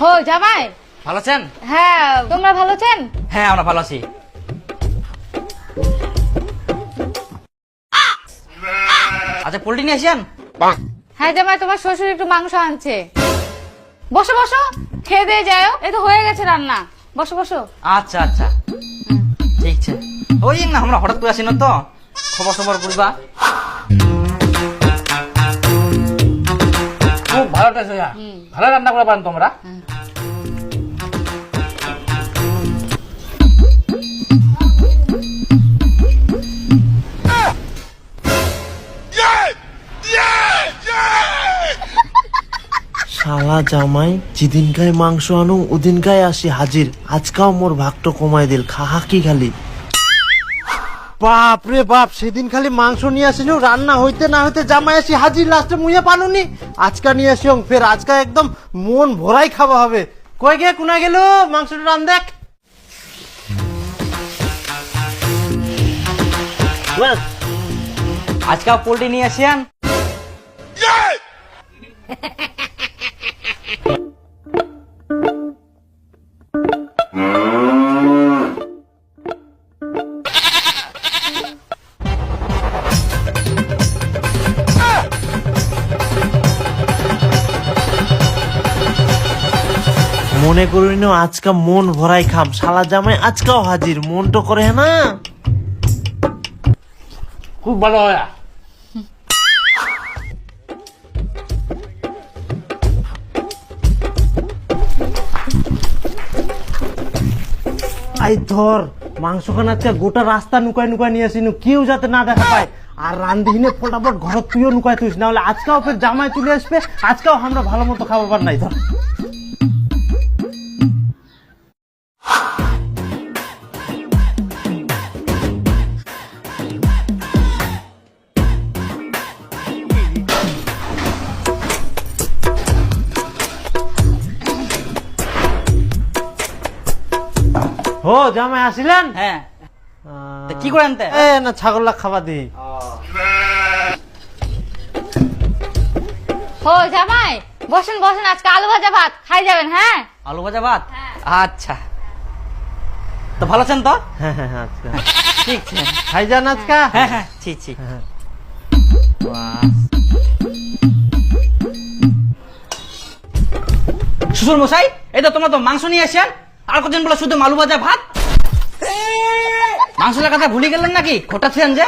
হো জামাই। ভালো আছেন? হ্যাঁ তোমরা ভালো আছেন? হ্যাঁ আমরা ভালো আছি। আচ্ছা পোল্ট্রি নিয়ে আসেন? হ্যাঁ জামাই তোমার শ্বশুর একটু মাংস আনছে। বসো বসো। খেয়ে দিয়ে যাও। এই তো হয়ে গেছে রান্না। বসো বসো। আচ্ছা আচ্ছা। ঠিক আছে। ওই না আমরা হঠাৎ করে আসি না তো? খবর সবর করিবা? খুব ভালো রান্না করে তোমরা। শালা জামাই, যেদিনকায় মাংস আনু ওদিনকায় আসি হাজির। আজকাও মোর ভাগটো কমাই দিল। খাহা কি খালি? বাপ রে বাপ সেদিন খালি মাংস নিয়ে আসিনু রান্না হইতে না হইতে জামাই আসি হাজির লাস্টে মুইয়ে পানুনি। আজকা নিয়ে আসি ফের আজকা একদম মন ভরাই খাওয়া হবে। কই গে কোনা গেল? মাংসটা রান দেখ। আজকে পোল্ট্রি নিয়ে আসেন মনে করিনি আজকা মন ভরাই খাম। শালা জামাই আজকাও হাজির মন তো করে না। খুব ভালো হয়। আই ধর মাংস খান আজকে গোটা রাস্তা নুকাই নুকাই নিয়ে আসিনু কেউ যাতে না দেখা পায়। আর রান্ধিনে ফটাফট ঘর তুইও নুকাই তুইস না হলে আজকাও ফের জামাই চলে আসবে আজকাও আমরা ভালো মতো খাবার নাই ধর। হো জামাই আসিলেন? হ্যাঁ। তা কি করেন তে? এ না ছাগললা হো জামাই বসেন বসেন আজকে আলু ভাজা ভাত। খাই যাবেন হ্যাঁ? আলু ভাজা ভাত? আচ্ছা। তো ভালো আছেন তো? হ্যাঁ হ্যাঁ হ্যাঁ, আজকা। ঠিক আছে খাই যান আজকা? হ্যাঁ হ্যাঁ ঠিক ঠিক। হ্যাঁ। শ্বশুর মশাই এই তো তোমার তো মাংস নিয়ে আসেন। আর কজন বলে শুধু মালু ভাজা ভাত মাংস কথা ভুলে গেলেন নাকি? খোটা ছিলেন যে?